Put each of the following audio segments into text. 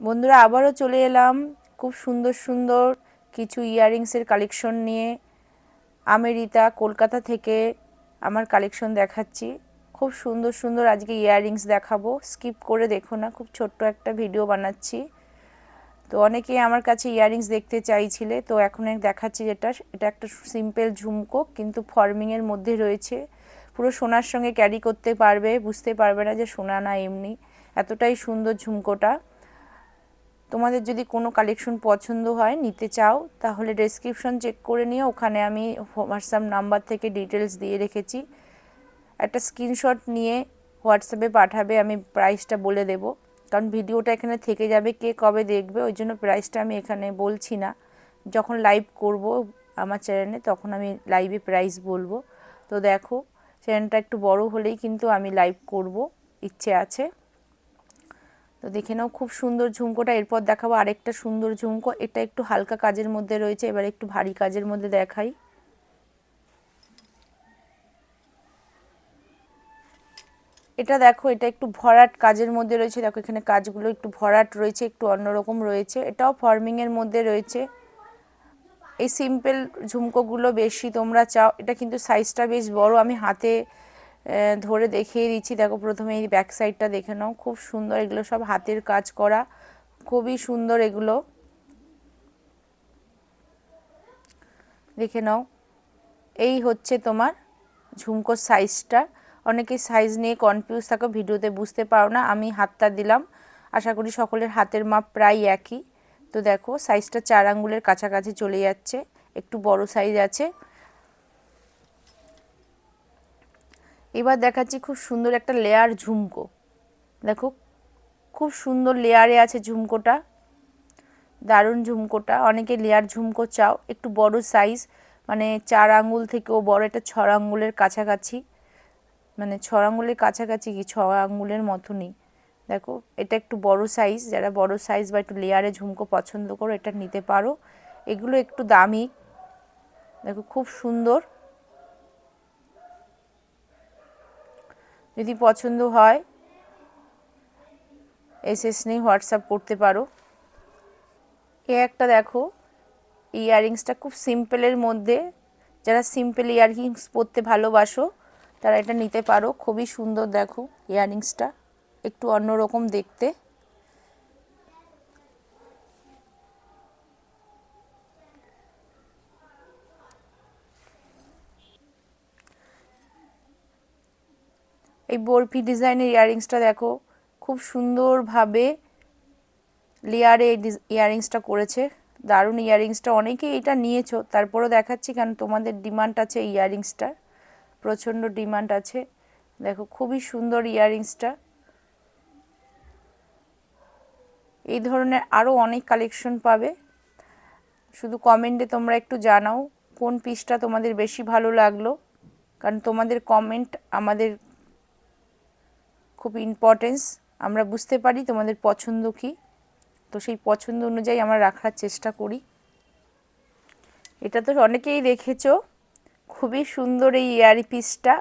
বন্ধুরা, আবারও চলে এলাম খুব সুন্দর সুন্দর কিছু ইয়াররিংসের কালেকশন নিয়ে। আমেরিতা কলকাতা থেকে আমার কালেকশন দেখাচ্ছি। খুব সুন্দর সুন্দর আজকে ইয়াররিংস দেখাবো। স্কিপ করে দেখো না, খুব ছোট্ট একটা ভিডিও বানাচ্ছি। তো অনেকেই আমার কাছে ইয়াররিংস দেখতে চাইছিলে, তো এখন দেখাচ্ছি যেটা। এটা একটা সিম্পল ঝুমকো, কিন্তু ফর্মিংয়ের মধ্যে রয়েছে। পুরো সোনার সঙ্গে ক্যারি করতে পারবে, বুঝতে পারবে না যে সোনা না এমনি। এতটাই সুন্দর ঝুমকোটা। তোমাদের যদি কোনো কালেকশন পছন্দ হয়, নিতে চাও, তাহলে ডেসক্রিপশন চেক করে নিও। ওখানে আমি হোয়াটসঅ্যাপ নাম্বার থেকে ডিটেলস দিয়ে রেখেছি। একটা স্ক্রিনশট নিয়ে হোয়াটসঅ্যাপে পাঠাবে, আমি প্রাইসটা বলে দেব। কারণ ভিডিওটা এখানে থেকে যাবে, কে কবে দেখবে, ওই জন্য প্রাইসটা আমি এখানে বলছি না। যখন লাইভ করব আমার চ্যানেলে তখন আমি লাইভে প্রাইস বলব। তো দেখো চ্যানেলটা একটু বড় হলেই কিন্তু আমি লাইভ করব, ইচ্ছে আছে। তো দেখে নাও, খুব সুন্দর ঝুমকোটা। এরপর দেখাবো আরেকটা সুন্দর ঝুমকো। এটা একটু হালকা কাজের মধ্যে রয়েছে, এবার একটু ভারী কাজের মধ্যে দেখাই। এটা দেখো, এটা একটু ভরাট কাজের মধ্যে রয়েছে। দেখো, এখানে কাজগুলো একটু ভরাট রয়েছে, একটু অন্যরকম রয়েছে। এটাও ফর্মিংয়ের মধ্যে রয়েছে। এই সিম্পল ঝুমকোগুলো বেশি তোমরা চাও, এটা কিন্তু সাইজটা বেশ বড়। আমি হাতে ধরে দেখিয়ে দিচ্ছি। দেখো, প্রথমে এই ব্যাক সাইডটা দেখে নাও। খুব সুন্দর এগুলো সব হাতের কাজ করা। খুবই সুন্দর এগুলো। দেখে নাও। এই হচ্ছে তোমার ঝুমকোর সাইজটা অনেকে সাইজ নিয়ে কনফিউজ থাকো, ভিডিওতে বুঝতে পারো না। আমি হাতটা দিলাম। আশা করি সকলের হাতের মাপ প্রায় একই। তো দেখো সাইজটা চার আঙ্গুলের কাছাকাছি চলে যাচ্ছে। একটু বড় সাইজ আছে। এবার দেখাচ্ছি খুব সুন্দর একটা লেয়ার ঝুমকো। দেখো, খুব সুন্দর লেয়ারে আছে ঝুমকোটা। দারুণ ঝুমকোটা। অনেকে লেয়ার ঝুমকো চাও, একটু বড় সাইজ মানে চার আঙ্গুল থেকেও বড় একটা ছ আঙ্গুলের কাছাকাছি। মানে ছ আঙ্গুলের কাছাকাছি কি ছ আঙ্গুলের মতনই। দেখো, এটা একটু বড় সাইজ যারা বড় সাইজ বা একটু লেয়ারে ঝুমকো পছন্দ করো, এটা নিতে পারো। এগুলো একটু দামি। দেখো, খুব সুন্দর। যদি পছন্দ হয় এসএস নিয়ে হোয়াটসঅ্যাপ করতে পারো। এ একটা দেখো ইয়াররিংসটা খুব সিম্পলের মধ্যে। যারা সিম্পল ইয়াররিংস পরতে ভালোবাসো, তারা এটা নিতে পারো। খুবই সুন্দর দেখো ইয়াররিংসটা একটু অন্যরকম দেখতে। এই বরফি ডিজাইনের ইয়াররিংসটা দেখো, খুব সুন্দরভাবে লেয়ারে ইয়াররিংসটা করেছে। দারুণ ইয়াররিংসটা অনেকেই এটা নিয়েছো, তারপরও দেখাচ্ছি কারণ তোমাদের ডিমান্ড আছে ইয়াররিংসটার প্রচণ্ড ডিমান্ড আছে। দেখো, খুবই সুন্দর ইয়াররিংসটা এই ধরনের আরও অনেক কালেকশন পাবে। শুধু কমেন্টে তোমরা একটু জানাও, কোন পিসটা তোমাদের বেশি ভালো লাগল? কারণ তোমাদের কমেন্ট আমাদের খুব ইম্পর্টেন্স আমরা বুঝতে পারি তোমাদের পছন্দ কী। তো সেই পছন্দ অনুযায়ী আমরা রাখার চেষ্টা করি। এটা তো অনেকেই দেখেছ, খুবই সুন্দর এই ইয়ার পিসটা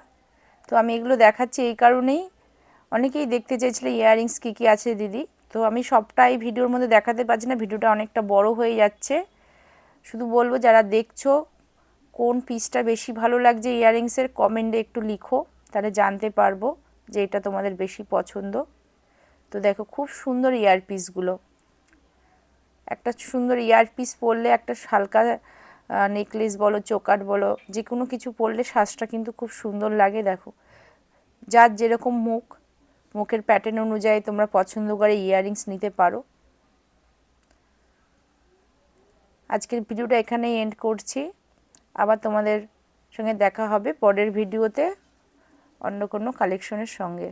তো আমি এগুলো দেখাচ্ছি এই কারণেই। অনেকেই দেখতে চেয়েছিলো ইয়াররিংস কী কী আছে দিদি। তো আমি সবটাই ভিডিওর মধ্যে দেখাতে পারছি না, ভিডিওটা অনেকটা বড় হয়ে যাচ্ছে। শুধু বলব যারা দেখছ কোন পিসটা বেশি ভালো লাগছে ইয়াররিংসের কমেন্টে একটু লিখো, তাহলে জানতে পারব। যে এটা তোমাদের বেশি পছন্দ। তো দেখো খুব সুন্দর ইয়ার পিসগুলো একটা সুন্দর ইয়ার পিস পরলে একটা হালকা নেকলেস বলো চোকাট বলো যে কোনো কিছু পরলে শ্বাসটা কিন্তু খুব সুন্দর লাগে, দেখো। যার যেরকম মুখ, মুখের প্যাটার্ন অনুযায়ী তোমরা পছন্দ করে ইয়াররিংস নিতে পারো। আজকের ভিডিওটা এখানেই এন্ড করছি। আবার তোমাদের সঙ্গে দেখা হবে পরের ভিডিওতে অন্য কোনো কালেকশনের সঙ্গে।